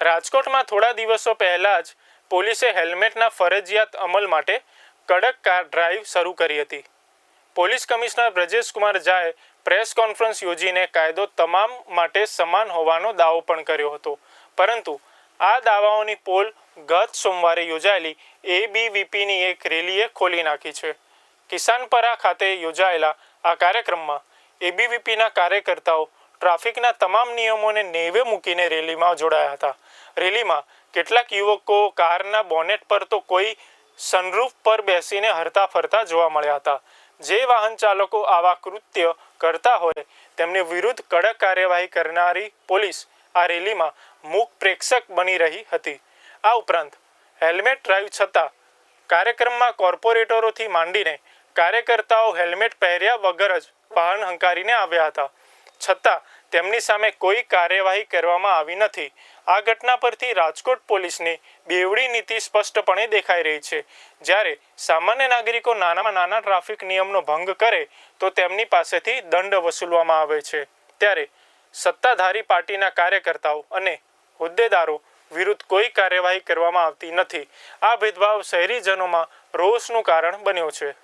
રાજકોટમાં થોડા દિવસો પહેલા જ પોલીસે હેલ્મેટના ફરજિયાત અમલ માટે કડક કાર ડ્રાઈવ શરૂ કરી હતી. પોલીસ કમિશનર બ્રજેશ કુમાર ઝાએ પ્રેસ કોન્ફરન્સ યોજીને કાયદો તમામ માટે સમાન હોવાનો દાવો પણ કર્યો હતો. પરંતુ આ દાવાઓની પોલ ગત સોમવારે યોજાયેલી એબીવીપીની એક રેલીએ ખોલી નાખી છે. કિસાનપરા ખાતે યોજાયેલા આ કાર્યક્રમમાં એબીવીપીના કાર્યકર્તાઓ ટ્રાફિકના તમામ નિયમોને નેવે મૂકીને રેલીમાં જોડાયા હતા. રેલીમાં કેટલાક યુવકો કારના બોનેટ પર તો કોઈ સનરૂફ પર બેસીને હરતા ફરતા જોવા મળ્યા હતા. જે વાહન ચાલકો આવા કૃત્ય કરતા હોય, તેમની વિરુદ્ધ કડક કાર્યવાહી કરનારી પોલીસ આ રેલીમાં મૂક પ્રેક્ષક બની રહી હતી. આ ઉપરાંત, હેલ્મેટ ડ્રાઈવ છતાં કાર્યક્રમમાં કોર્પોરેટરોથી માંડીને કાર્યકર્તાઓ હેલ્મેટ પહેર્યા વગર જ વાહન હંકારીને આવ્યા હતા. છતાં તેમની સામે કોઈ કાર્યવાહી કરવામાં આવી નથી. આ ઘટના પરથી રાજકોટ પોલીસની બેવડી નીતિ સ્પષ્ટપણે દેખાઈ રહી છે. જ્યારે સામાન્ય નાગરિકો નાનામાં નાના ટ્રાફિક નિયમનો ભંગ કરે, તો તેમની પાસેથી દંડ વસૂલવામાં આવે છે. ત્યારે સત્તાધારી પાર્ટીના કાર્યકર્તાઓ અને હોદ્દેદારો વિરુદ્ધ કોઈ કાર્યવાહી કરવામાં આવતી નથી. આ ભેદભાવ શહેરીજનોમાં રોષનું કારણ બન્યો છે.